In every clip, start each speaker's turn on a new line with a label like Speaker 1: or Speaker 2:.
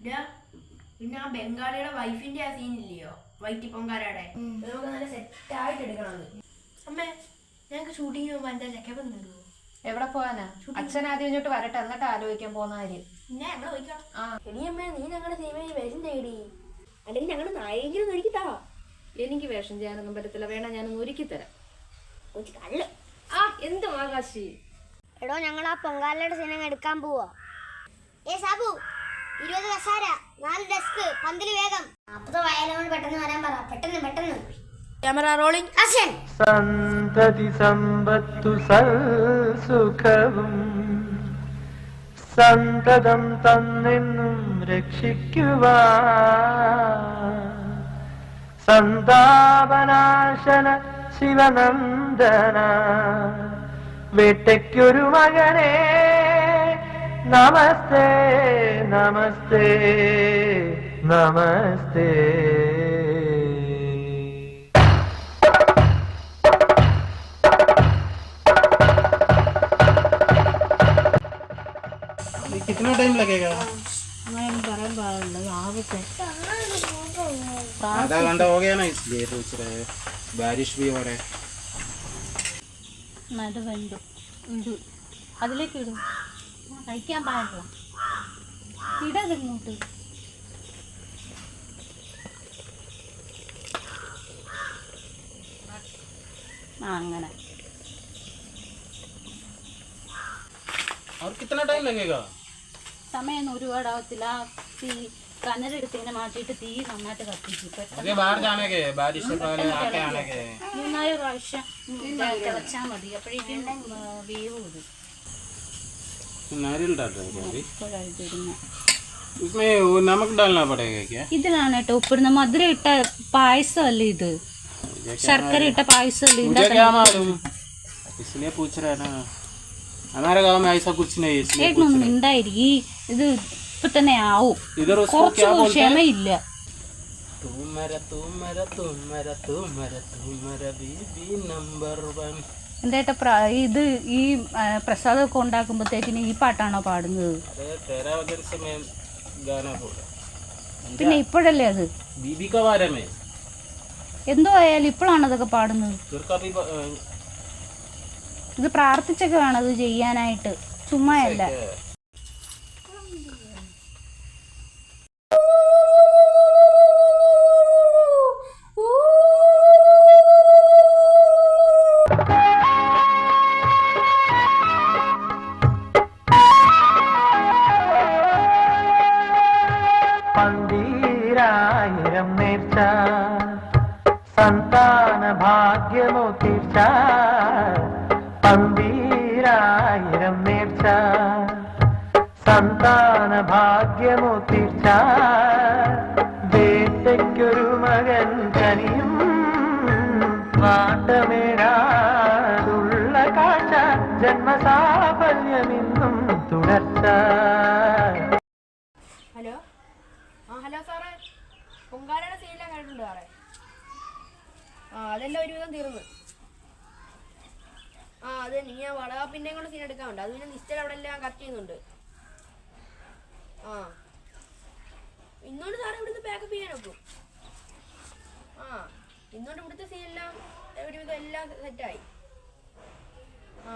Speaker 1: പിന്നെ ആ ബംഗാളിയുടെ വൈഫിന്റെ ആ സീൻ ഇല്ലയോ? വൈറ്റി പൊങ്കാരയുടെ അത് നമുക്ക് നല്ല സെറ്റ് ആയിട്ട് എടുക്കണം അത് അമ്മേ ഞങ്ങൾക്ക് ഷൂട്ടിങ് പോകുമ്പോൾ എന്താ ചെക്കപ്പ് തരുമോ
Speaker 2: എവിടെ പോവാനാ? അച്ഛൻ ആദ്യം ഇങ്ങോട്ട് വരട്ടെ എന്നിട്ട് ആലോചിക്കാൻ പോകുന്ന കാര്യം.
Speaker 1: പിന്നെ എവിടെ പോയിക്കണം
Speaker 2: ആ.
Speaker 1: എടി അമ്മേ നീ ഞങ്ങളുടെ സിനിമയിൽ വേഷം തേടി അല്ലെങ്കിൽ ഞങ്ങളുടെ ഒരുക്കി താ.
Speaker 2: എനിക്ക് വേഷം ചെയ്യാനൊന്നും പറ്റത്തില്ല. വേണ ഞാനൊന്ന് ഒരുക്കി തരാം.
Speaker 1: കൊച്ചു കള്ള്.
Speaker 2: ആ എന്ത് ആകാശി?
Speaker 3: എടോ ഞങ്ങൾ ആ പൊങ്കാലയുടെ സിനിമ എടുക്കാൻ പോവാ. ഏ സാബു ഇരുപത് കസാര നാല് ഡെസ്ക് പന്തിൽ വേഗം. നാൽപ്പത് വയലോട് പെട്ടെന്ന് വരാൻ പറ. പെട്ടെന്ന് പെട്ടെന്ന്.
Speaker 1: ക്യാമറ റോളിംഗ്
Speaker 3: ആക്ഷൻ
Speaker 4: സന്തതി സമ്പത്തു സൽസുഖവും സന്തതം തന്നെന്നും രക്ഷിക്കുവാ. സന്താപനാശന ശിവനന്ദന. വേട്ടയ്ക്കൊരു മകനെ. നമസ്തേ നമസ്തേ നമസ്തേ
Speaker 5: कितना टाइम लगेगा आधा घंटा हो गया ना इसलिए पूछ रहे हैं बारिश भी हो रहा है
Speaker 6: അത് വെന്തു ഇത് അതിലേക്ക് ഇടും കഴിക്കാൻ പാടില്ല ഇടത് ഇങ്ങോട്ട് ആ അങ്ങനെ
Speaker 5: और कितना टाइम लगेगा
Speaker 6: സമയമൊന്നും ഒരുപാടാവത്തില്ല ആ തീ കനലെടുത്ത് ഇങ്ങനെ മാറ്റിയിട്ട് തീ നന്നായിട്ട് കത്തിച്ചു പെട്ടെന്ന്
Speaker 5: मुझे बाहर जाने के हैं, बारिश से पहले आके आने के हैं।
Speaker 6: മൂന്നാല് പ്രാവശ്യം തിളച്ചാൽ മതി അപ്പോഴേക്കും ആ, വേവ് ഇടും ഇതിലാണ് കേട്ടോ ഉപ്പിടുന്ന മധുരം ഇട്ട പായസം അല്ലേ ഇത് ശർക്കര ഇട്ട
Speaker 5: പായസം
Speaker 6: അല്ലേ ഉണ്ടായിരിക്കും ഇത് ഇപ്പൊ തന്നെ ആവും. കുറച്ച് ക്ഷമയില്ല
Speaker 5: തുമര തുമര തുമര തുമര തുമര ബീബി നമ്പർ വൺ.
Speaker 6: എന്റെ ഏട്ട ഇത് ഈ പ്രസാദമൊക്കെ ഉണ്ടാക്കുമ്പോഴത്തേക്കിന് ഈ പാട്ടാണോ പാടുന്നത്? പിന്നെ ഇപ്പോഴല്ലേ അത്? എന്തോ ആയാലും ഇപ്പോഴാണ് അതൊക്കെ പാടുന്നത്. ഇത് പ്രാർത്ഥിച്ചൊക്കെ വേണം അത് ചെയ്യാനായിട്ട്. ചുമ്മാ അല്ല.
Speaker 4: പന്തീരായിരം നേർച്ച സന്താന ഭാഗ്യമോ തീർച്ച വേട്ടയ്ക്കൊരു മകൻ കനിയും വാട്ടമേടാതുള്ള കാഴ്ച ജന്മസാഫല്യമിന്നും തുടർച്ച.
Speaker 1: ഹലോ? ആ ഹലോ സാറേ. പൊങ്കാലയുടെ സീനെല്ലാം കണ്ടിട്ടുണ്ട് സാറേ. ആ അതെല്ലാം ഒരുവിധം തീർന്നു. ആ അത് നീ ആ വളകാപ്പിന്റെയും കൂടെ സീൻ എടുക്കാനുണ്ട് അത് പിന്നെ നിശ്ചല അവിടെ എല്ലാം കട്ട് ചെയ്യുന്നുണ്ട്. ആ. ഇന്നോണ്ട് സാറേ ഇവിടുന്ന് പാക്കപ്പ് ചെയ്യാൻ നോക്കും ആ ഇന്നോണ്ട് ഇവിടുത്തെ സീൻ എല്ലാം ഒരുവിധം എല്ലാം സെറ്റായി ആ.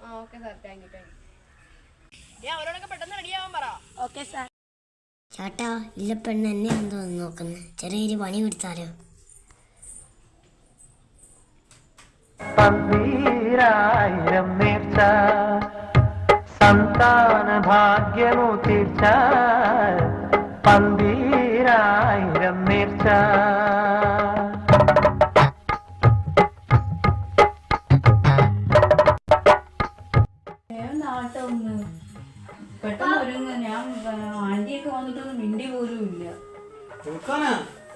Speaker 1: ആ okay sir thank you thank you ഞാൻ അവരോടൊക്കെ പെട്ടെന്ന് റെഡിയാവാൻ പറ.
Speaker 6: ഓക്കെ സാർ
Speaker 3: ചേട്ടാ ഇല്ല പെണ്ണ് എന്നെ എന്തോ നോക്കുന്നത് ചെറിയൊരു പണി കൊടുത്താലോ?
Speaker 4: പന്തീരായിരം നേർച്ച. സന്താന ഭാഗ്യമു തീർച്ച. പന്തീരായിരം നേർച്ച.
Speaker 6: ഞാൻ ആന്റിയൊക്കെ വന്നിട്ടൊന്നും മിണ്ടി പോലും ഇല്ല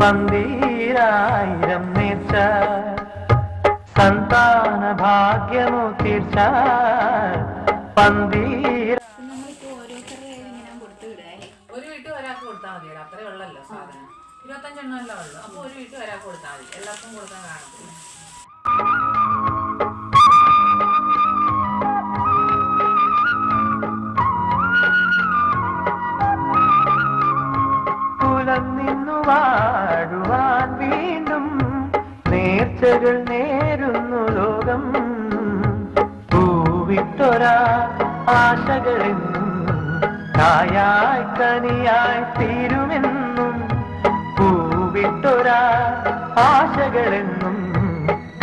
Speaker 4: പന്തീരായിരം നീർച്ച സന്താന ഭാഗ്യമു തീർച്ച പന്തീര
Speaker 2: അത്രേ ഉള്ളല്ലോ സാധനം. ഉള്ളു. അപ്പൊ ഒരു കൊടുത്താൽ മതി. എല്ലാവർക്കും കൊടുക്കാൻ കാണത്തില്ല.
Speaker 4: നേർച്ചകൾ നേരുന്നു ലോകം. പൂവിട്ടൊരാ ആശകളെന്നും തായായി കനിയായി തീരുമെന്നും. പൂവിട്ടൊരാ ആശകളെന്നും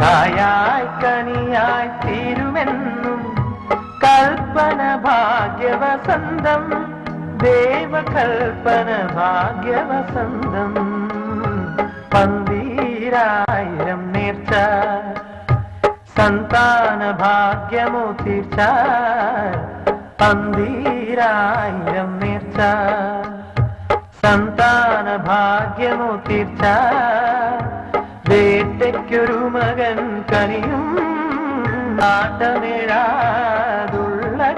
Speaker 4: തായായി കനിയായി തീരുമെന്നും. കൽപ്പന ഭാഗ്യവസന്തം ദേവകൽപ്പന ഭാഗ്യവസന്തം. പന്തീരായിരം നേർച്ച സന്താന ഭാഗ്യമോ തീർച്ച പന്തീരായിരം നേർച്ച. സന്താന ഭാഗ്യമോ തീർച്ച വേട്ടയ്ക്കൊരു മകൻ കനിയും. നാട്ടമേഴാതുള്ള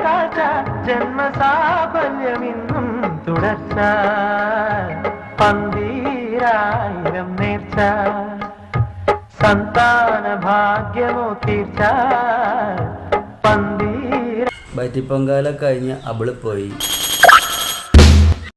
Speaker 4: കാച്ച ജന്മസാഫല്യമിന്നും തുടർച്ച. പന്തീരായിരം നേർച്ച. സന്താന ഭാഗ്യമോ തീർച്ച പന്തീര
Speaker 7: ബറ്റിപ്പൊങ്കാല കഴിഞ്ഞ് അവൾ പോയി.